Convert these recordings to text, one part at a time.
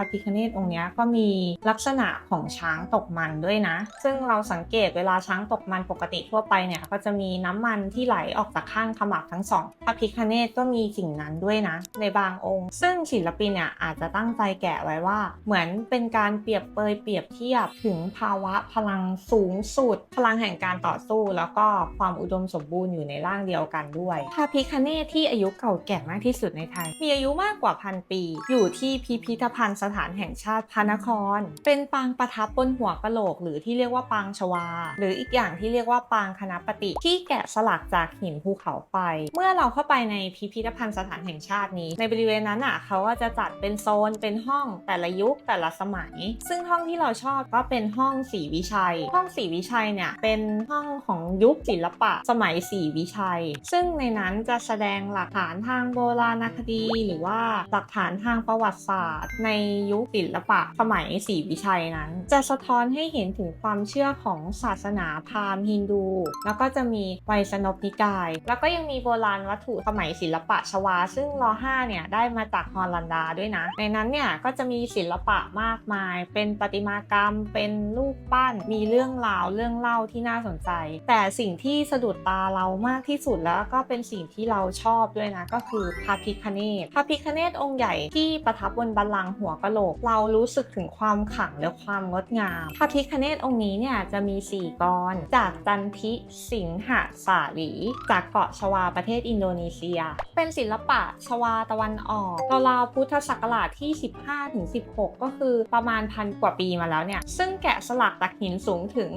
ระพิคเนตองค์เนี้ยก็มีลักษณะของช้างตกมันด้วยนะ ซึ่งเราสังเกตเวลาช้างตกมันปกติทั่วไปเนี่ยก็จะมีน้ำมันที่ไหลออกจากข้างขมับทั้งสองพระพิคเนตก็มีสิ่งนั้นด้วยนะ ในบางองค์ ซึ่งศิลปินเนี่ยอาจจะตั้งใจแกะไว้ว่า เหมือนเป็นการเปรียบเปยเปรียบเทียบถึงภาวะพลังสูงสุด พลังแห่งการต่อสู้ แล้วก็ความอุดมสมบูรณ์อยู่ในร่างเดียวกันด้วยพระพิคเนตที่อายุเก่าแก่มากที่สุดในไทย มีอายุมากกว่าพันปี อยู่ที่พิพิธภัณฑ์สถานแห่งชาติพระนคร เป็นปางประทับบนหัวกะโหลก หรือที่เรียกว่าปางชวา หรืออีกอย่างที่เรียกว่าปางคณะปฏิที่แกะสลักจากหินภูเขาไฟ เมื่อเราเข้าไปในพิพิธภัณฑ์สถานแห่งชาตินี้ ในบริเวณนั้นอะเขาก็จะจัดเป็นโซนเป็นห้องแต่ละยุคแต่ละสมัย ซึ่งห้องที่เราชอบก็เป็นห้องศรีวิชัย ห้องศรีวิชัยเนี่ยเป็นห้องของยุคศิลปะสมัยศรีวิชัย ซึ่งในนั้นจะแสดงหลักฐานทางโบราณคดี หรือว่าหลักฐานทางประวัติศาสตร์ในยุคศิลปะสมัยศรีวิชัยนั้น จะสะท้อนให้เห็นถึงความเชื่อของศาสนาพราหมณ์ฮินดู แล้วก็จะมีไวยสนพนิกาย แล้วก็ยังมีโบราณวัตถุสมัยศิลปะชวา ซึ่งร5เนี่ยได้มาจากฮอลันดาด้วยนะ ในนั้นเนี่ยก็จะมีศิลปะมากมาย เป็นประติมากรรม เป็นรูปปั้น มีเรื่องราวเรื่องเล่าที่น่าสนใจ แต่สิ่งที่สะดุดตาเรามากที่สุดแล้วก็เป็นสิ่งที่เราชอบด้วยนะ ก็คือพระพิคเนตพระพิคเนตองค์ใหญ่ที่ประทับบนบัลลังก์หัวกะโหลก เรารู้สึกถึงความขลังและความงดงาม พระพิคเนตองค์นี้เนี่ยจะมี 4กรจากจันทิสิงหะสาลีจากเกาะชวาประเทศอินโดนีเซีย เป็นศิลปะชวาตะวันออกราวๆพุทธศักราชที่ 15ถึง16 ก็คือประมาณพันกว่าปีมาแล้วเนี่ย ซึ่งแกะสลักจากหินสูงถึง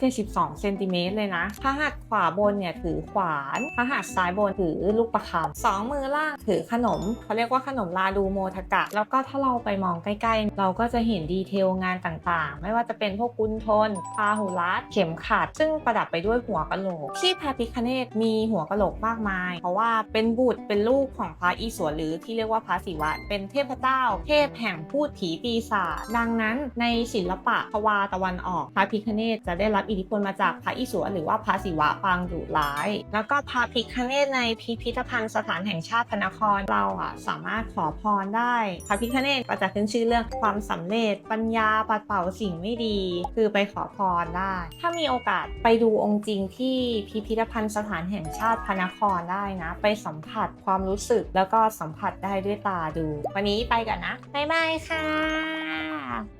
172 เซนติเมตรเลยนะพระหัตถ์ขวาบนเนี่ยถือขวานพระหัตถ์ซ้ายบนถือลูกประคำสองมือล่างถือขนมเขาเรียกว่าขนมลาดูโมทกะ แล้วก็ถ้าเราไปมองใกล้ๆ เราก็จะเห็นดีเทลงานต่างๆ ไม่ว่าจะเป็นพวกกุนทนพาหุรัตเข็มขัด ซึ่งประดับไปด้วยหัวกะโหลก ที่พระพิคเนตมีหัวกะโหลกมากมาย เพราะว่าเป็นบุตรเป็นลูกของพระอิศวรหรือที่เรียกว่าพระศิวะ เป็นเทพเจ้า เทพแห่งพูดผีปีศาจดังนั้นในศิลปะทวาตะวันออก พระพิคเนตจะได้รับอิทธิพลมาจากพระอิศวรหรือว่าพระศิวะปางดุร้าย แล้วก็พระพิคเนตในพิพิธภัณฑ์สถานแห่งชาติพระนครเราอะสามารถขอพรได้ พระพิคเนตก็จะขึ้นชื่อเรื่องความสำเร็จปัญญาปัดเป่าสิ่งไม่ดี คือไปขอพรได้ ถ้ามีโอกาสไปดูองค์จริงที่พิพิธภัณฑ์สถานแห่งชาติพระนครได้นะ ไปสัมผัสความรู้สึกแล้วก็สัมผัสได้ด้วยตาดู วันนี้ไปก่อนนะบ๊ายบายค่ะ